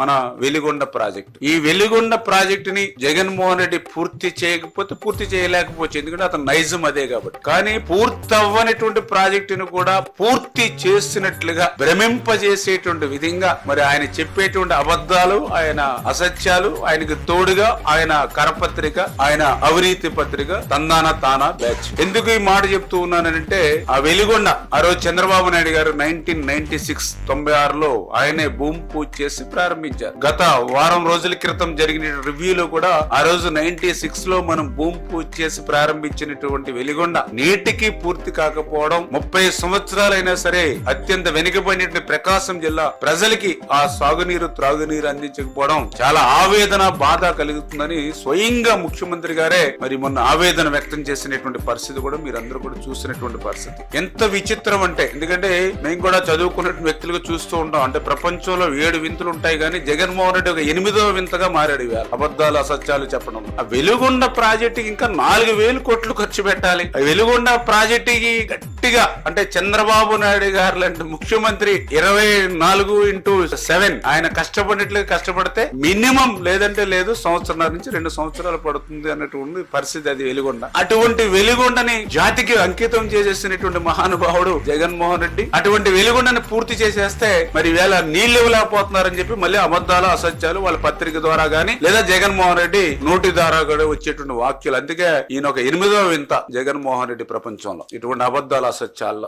మన వెలిగొండ ప్రాజెక్ట్. ఈ వెలిగొండ ప్రాజెక్ట్ని జగన్మోహన్ రెడ్డి పూర్తి చేయకపోతే పూర్తి చేయలేకపోవచ్చు. ఎందుకంటే అతను నైజం అదే కాబట్టి. కానీ పూర్తి అవ్వనటువంటి ప్రాజెక్టును కూడా పూర్తి చేసినట్లుగా భ్రమింపజేసేటువంటి విధంగా మరి ఆయన చెప్పేటువంటి అబద్ధాలు ఆయన అసత్యాలు ఆయనకు తోడుగా ఆయన కరపత్రిక ఆయన అవినీతి పత్రిక తందాన తానా బ్యాచ్. ఎందుకు ఈ మాట చెప్తూ ఉన్నానంటే ఆ వెలిగొండ ఆ రోజు చంద్రబాబు నాయుడు గారు నైన్టీన్ నైన్టీ సిక్స్ తొంభై ఆరులో ఆయనే భూమి పూజ చేసి ప్రారంభించారు. గత వారం రోజుల క్రితం జరిగిన రివ్యూలో కూడా ఆ రోజు నైన్టీ సిక్స్లో మనం భూమి పూజ చేసి ప్రారంభించినటువంటి వెలిగొండ నేటికి పూర్తి కాకపోవడం ముప్పై సంవత్సరాలైనా సరే అత్యంత వెనుకబడినటువంటి ప్రకాశం జిల్లా ప్రజలకి ఆ సాగునీరు త్రాగునీరు అందించకపోవడం చాలా ఆవేదన బాధ కలుగుతుందని స్వయంగా ముఖ్యమంత్రి గారే మరి మొన్న ఆవేదన వ్యక్తం చేసినటువంటి పరిస్థితి కూడా మీరందరూ కూడా చూసినటువంటి పరిస్థితి. ఎంత విచిత్రం అంటే ఎందుకంటే మేము కూడా చదువుకున్న వ్యక్తులుగా చూస్తూ ఉంటాం. అంటే ప్రపంచంలో ఏడు వింతలు ఉంటాయి కానీ జగన్మోహన్ రెడ్డి ఒక ఎనిమిదో వింతగా మారాడు ఇవాళ. అబద్ధాలు అసత్యాలు చెప్పడం. ఆ వెలుగొండ ప్రాజెక్టుకి ఇంకా నాలుగు వేలు కోట్లు ఖర్చు పెట్టాలి. ఆ వెలుగొండ ప్రాజెక్టుకి పూర్తిగా అంటే చంద్రబాబు నాయుడు గారు లాంటి ముఖ్యమంత్రి ఇరవై నాలుగు ఇంటూ సెవెన్ ఆయన కష్టపడినట్లు కష్టపడితే మినిమం లేదంటే లేదు సంవత్సరాల నుంచి రెండు సంవత్సరాలు పడుతుంది అన్నటువంటి పరిస్థితి అది వెలుగొండ. అటువంటి వెలుగొండని జాతికి అంకితం చేసేసినటువంటి మహానుభావుడు జగన్మోహన్ రెడ్డి అటువంటి వెలుగొండని పూర్తి చేసేస్తే మరి వేళ నీళ్ళు ఇవ్వలేకపోతున్నారని చెప్పి మళ్ళీ అబద్దాలు అసత్యాలు వాళ్ళ పత్రిక ద్వారా గానీ లేదా జగన్మోహన్ రెడ్డి నోటి ద్వారా కూడా వచ్చేటువంటి వాక్యాలు. అందుకే ఈయన ఒక ఎనిమిదవ వింత జగన్మోహన్ రెడ్డి ప్రపంచంలో. ఇటువంటి అబద్ధాలు అసత్యాల్లో